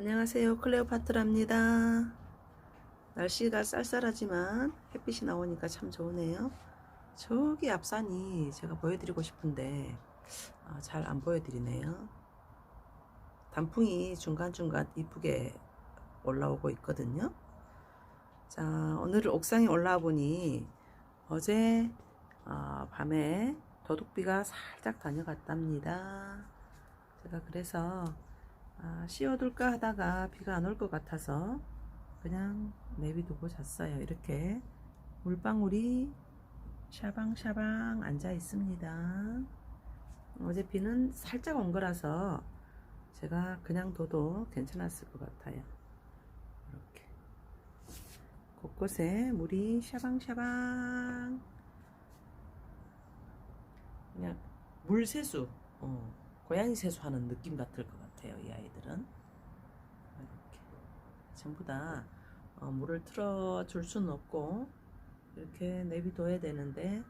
안녕하세요. 클레오파트라입니다. 날씨가 쌀쌀하지만 햇빛이 나오니까 참 좋으네요. 저기 앞산이 제가 보여드리고 싶은데 아, 잘 안 보여드리네요. 단풍이 중간중간 이쁘게 올라오고 있거든요. 자, 오늘 옥상에 올라와 보니 어제 어, 밤에 도둑비가 살짝 다녀갔답니다. 제가 그래서 아, 씌워둘까 하다가 비가 안 올 것 같아서 그냥 내비두고 잤어요. 이렇게 물방울이 샤방샤방 앉아 있습니다. 어제 비는 살짝 온 거라서 제가 그냥 둬도 괜찮았을 것 같아요. 이렇게 곳곳에 물이 샤방샤방 그냥 물 세수 어, 고양이 세수하는 느낌 같을 것 같아요. 이 아이들은 이렇게 전부 다 어, 물을 틀어 줄 수는 없고 이렇게 내비둬야 되는데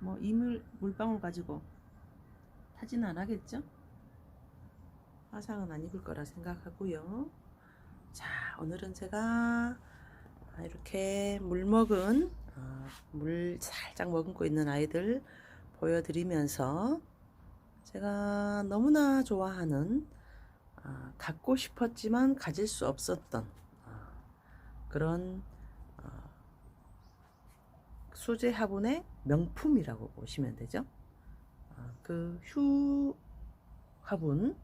뭐 이물 물방울 가지고 타지는 안 하겠죠? 화상은 안 입을 거라 생각하고요. 자 오늘은 제가 아, 이렇게 물 먹은 어, 물 살짝 머금고 있는 아이들 보여드리면서 제가 너무나 좋아하는 아, 갖고 싶었지만 가질 수 없었던 아, 그런 아, 수제 화분의 명품이라고 보시면 되죠. 아, 그휴 화분,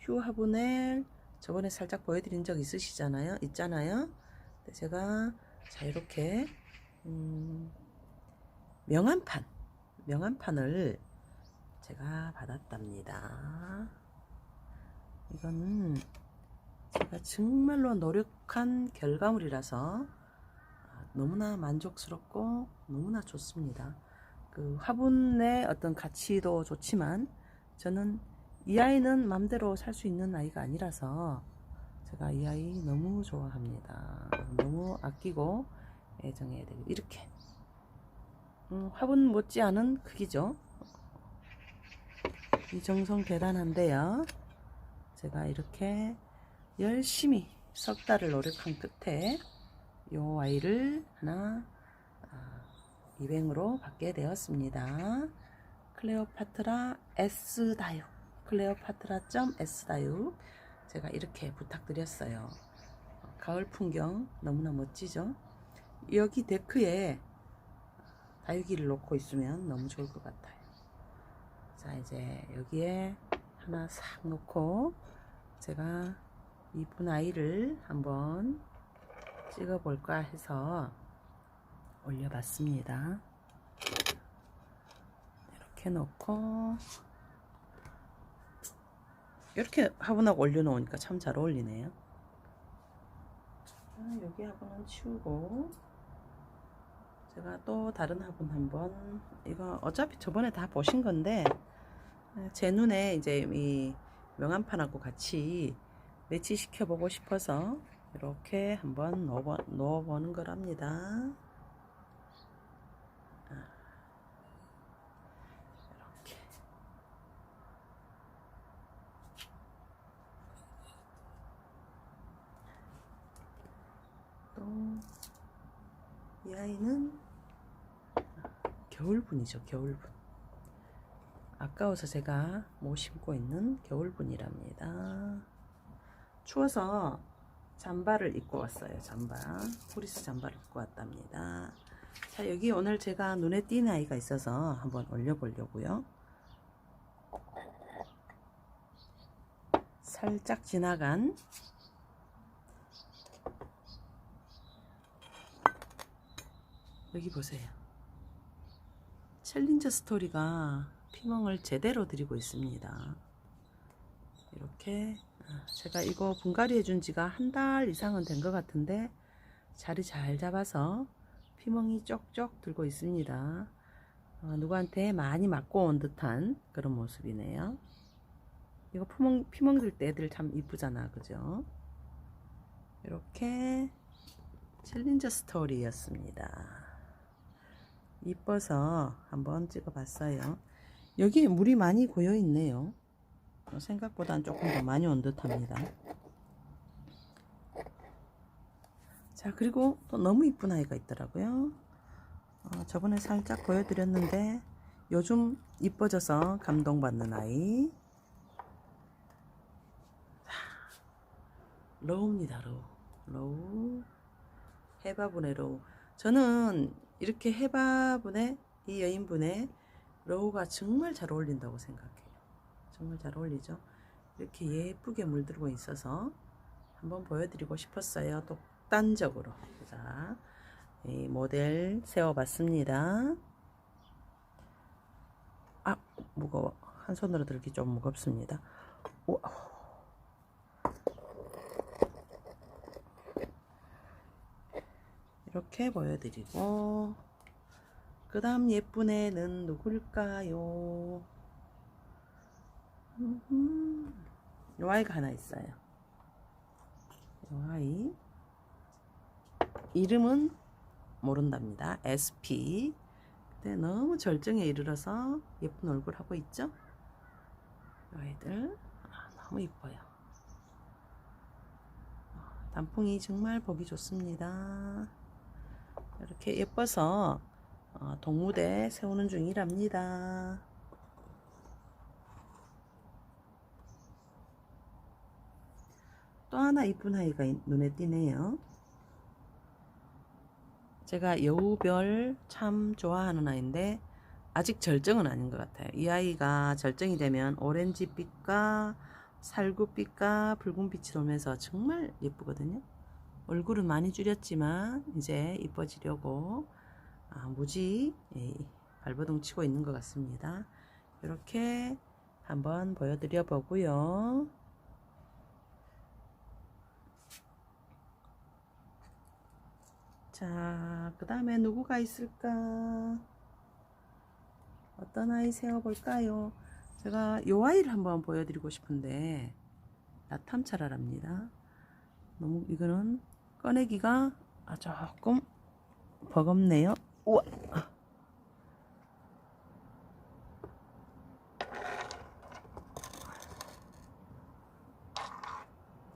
휴 화분을 저번에 살짝 보여드린 적 있으시잖아요, 있잖아요. 제가 자 이렇게 음, 명함판, 명함판을 제가 받았답니다. 이거는 제가 정말로 노력한 결과물이라서 아, 너무나 만족스럽고 너무나 좋습니다. 그 화분의 어떤 가치도 좋지만 저는 이 아이는 맘대로 살 수 있는 아이가 아니라서 제가 이 아이 너무 좋아합니다. 너무 아끼고 애정해야 되고 이렇게 음, 화분 못지않은 크기죠. 이 정성 대단한데요. 제가 이렇게 열심히 석 달을 노력한 끝에 이 아이를 하나 아, 200으로 받게 되었습니다. 클레오파트라 S 다육 클레오파트라 S 다육 제가 이렇게 부탁드렸어요. 가을 풍경 너무나 멋지죠? 여기 데크에 다육이를 놓고 있으면 너무 좋을 것 같아요. 자 이제 여기에 하나 싹 놓고 제가 이쁜 아이를 한번 찍어 볼까 해서 올려봤습니다. 이렇게 놓고 이렇게 화분하고 올려놓으니까 참 잘 어울리네요. 자, 여기 화분은 치우고 제가 또 다른 화분 한번 이거 어차피 저번에 다 보신 건데 제 눈에 이제 이 명암판하고 같이 매치시켜 보고 싶어서 이렇게 한번 넣어, 넣어보는 거랍니다. 아, 이렇게. 또 이 아이는 겨울분이죠, 겨울분. 아까워서 제가 못 심고 있는 겨울분이랍니다. 추워서 잠바를 입고 왔어요. 잠바. 포리스 잠바를 입고 왔답니다. 자, 여기 오늘 제가 눈에 띄는 아이가 있어서 한번 올려보려고요. 살짝 지나간 여기 보세요. 챌린저 스토리가 피멍을 제대로 드리고 있습니다. 이렇게 아, 제가 이거 분갈이 해준 지가 한 달 이상은 된 것 같은데 자리 잘 잡아서 피멍이 쪽쪽 들고 있습니다. 어, 누구한테 많이 맞고 온 듯한 그런 모습이네요. 이거 피멍, 피멍 들때 애들 참 이쁘잖아, 그죠? 이렇게 챌린저 스토리였습니다. 이뻐서 한번 찍어봤어요. 여기에 물이 많이 고여 있네요. 생각보단 조금 더 많이 온 듯합니다. 자 그리고 또 너무 이쁜 아이가 있더라고요. 어, 저번에 살짝 보여드렸는데 요즘 이뻐져서 감동받는 아이. 로우입니다 로우. 로우. 해바분의 로우. 저는 이렇게 해바분의 이 여인분의 로우가 정말 잘 어울린다고 생각해요. 정말 잘 어울리죠? 이렇게 예쁘게 물들고 있어서 한번 보여드리고 싶었어요. 독단적으로. 자, 이 모델 세워봤습니다. 아 무거워. 한 손으로 들기 좀 무겁습니다. 우와. 이렇게 보여드리고 그 다음 예쁜 애는 누굴까요. 요 아이가 하나 있어요. 요 아이. 이름은 모른답니다. SP 근데 너무 절정에 이르러서 예쁜 얼굴 하고 있죠? 요 아이들. 아, 너무 이뻐요. 단풍이 정말 보기 좋습니다. 이렇게 예뻐서 어, 동무대 세우는 중이랍니다. 또 하나 이쁜 아이가 있- 눈에 띄네요. 제가 여우별 참 좋아하는 아이인데 아직 절정은 아닌 것 같아요. 이 아이가 절정이 되면 오렌지빛과 살구빛과 붉은빛이 돌면서 정말 예쁘거든요. 얼굴은 많이 줄였지만 이제 이뻐지려고 아, 무지 예, 발버둥 치고 있는 것 같습니다. 이렇게 한번 보여드려 보고요. 자, 그 다음에 누구가 있을까? 어떤 아이 세워볼까요? 제가 요 아이를 한번 보여드리고 싶은데 나탐차라랍니다. 너무 이거는 꺼내기가 아, 조금 버겁네요. 우와.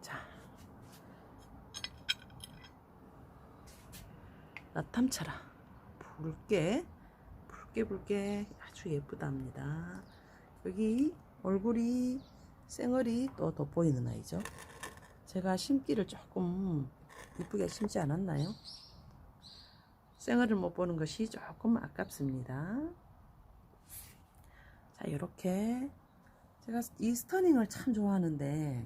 자. 나 탐차라. 붉게, 붉게 붉게 아주 예쁘답니다. 여기 얼굴이 쌩얼이 또 돋보이는 아이죠. 제가 심기를 조금 이쁘게 심지 않았나요? 생얼을 못 보는 것이 조금 아깝습니다. 자, 이렇게 제가 이 스터닝을 참 좋아하는데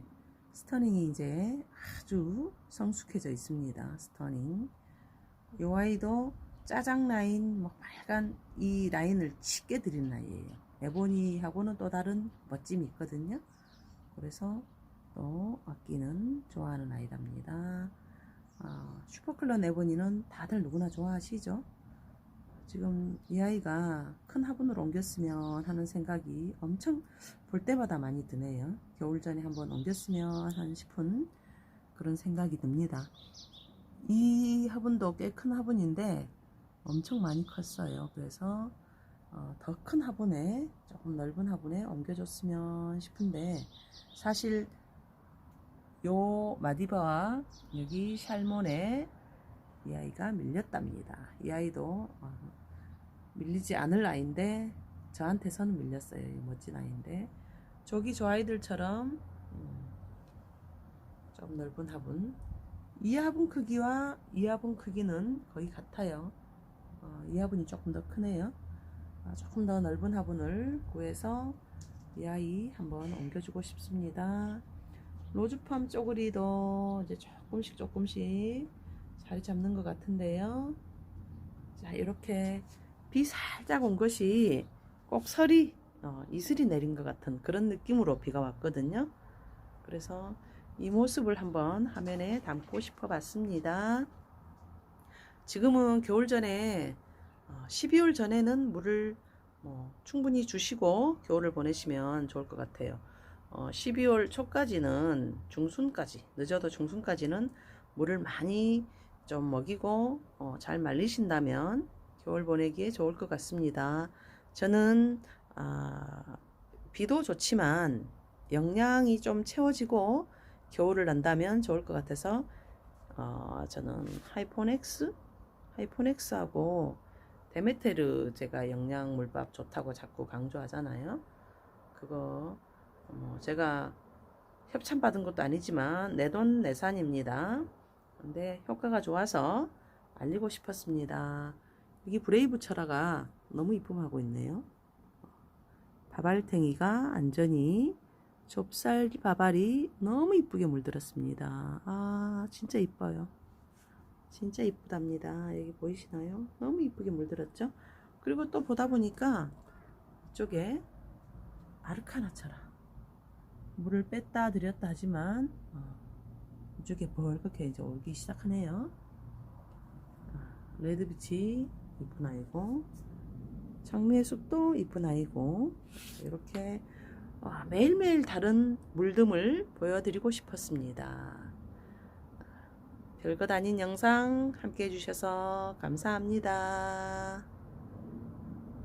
스터닝이 이제 아주 성숙해져 있습니다. 스터닝. 이 아이도 짜장 라인, 뭐 빨간 이 라인을 짙게 드린 아이예요. 에보니하고는 또 다른 멋짐이 있거든요. 그래서 또 악기는 좋아하는 아이랍니다. 어, 슈퍼클럽 네보니는 다들 누구나 좋아하시죠? 지금 이 아이가 큰 화분으로 옮겼으면 하는 생각이 엄청 볼 때마다 많이 드네요. 겨울 전에 한번 옮겼으면 하는 싶은 그런 생각이 듭니다. 이 화분도 꽤 큰 화분인데 엄청 많이 컸어요. 그래서 어, 더 큰 화분에 조금 넓은 화분에 옮겨줬으면 싶은데 사실 요 마디바와 여기 샬몬에 이 아이가 밀렸답니다. 이 아이도 어, 밀리지 않을 아이인데 저한테서는 밀렸어요. 이 멋진 아이인데 저기 저 아이들처럼 음, 좀 넓은 화분 이 화분 크기와 이 화분 크기는 거의 같아요. 어, 이 화분이 조금 더 크네요. 아, 조금 더 넓은 화분을 구해서 이 아이 한번 옮겨주고 싶습니다. 로즈팜 쪼그리도 이제 조금씩 조금씩 자리 잡는 것 같은데요. 자, 이렇게 비 살짝 온 것이 꼭 설이, 어, 이슬이 내린 것 같은 그런 느낌으로 비가 왔거든요. 그래서 이 모습을 한번 화면에 담고 싶어 봤습니다. 지금은 겨울 전에, 어, 12월 전에는 물을 뭐 충분히 주시고 겨울을 보내시면 좋을 것 같아요. 어, 12월 초까지는 중순까지 늦어도 중순까지는 물을 많이 좀 먹이고 어, 잘 말리신다면 겨울 보내기에 좋을 것 같습니다. 저는 아, 비도 좋지만 영양이 좀 채워지고 겨울을 난다면 좋을 것 같아서 어, 저는 하이폰엑스 하이폰엑스하고 데메테르 제가 영양 물밥 좋다고 자꾸 강조하잖아요. 그거 뭐 제가 협찬 받은 것도 아니지만 내 돈 내산입니다. 근데 효과가 좋아서 알리고 싶었습니다. 여기 브레이브 철화가 너무 이쁨하고 있네요. 바발탱이가 안전히 좁쌀 바발이 너무 이쁘게 물들었습니다. 아 진짜 이뻐요. 진짜 이쁘답니다. 여기 보이시나요? 너무 이쁘게 물들었죠? 그리고 또 보다 보니까 이쪽에 아르카나처럼 물을 뺐다 들였다 하지만 어, 이쪽에 벌겋게 이제 오기 시작하네요. 아, 레드빛이 이쁜 아이고 장미의 숲도 이쁜 아이고 이렇게 와, 매일매일 다른 물듬을 보여드리고 싶었습니다. 별것 아닌 영상 함께 해주셔서 감사합니다.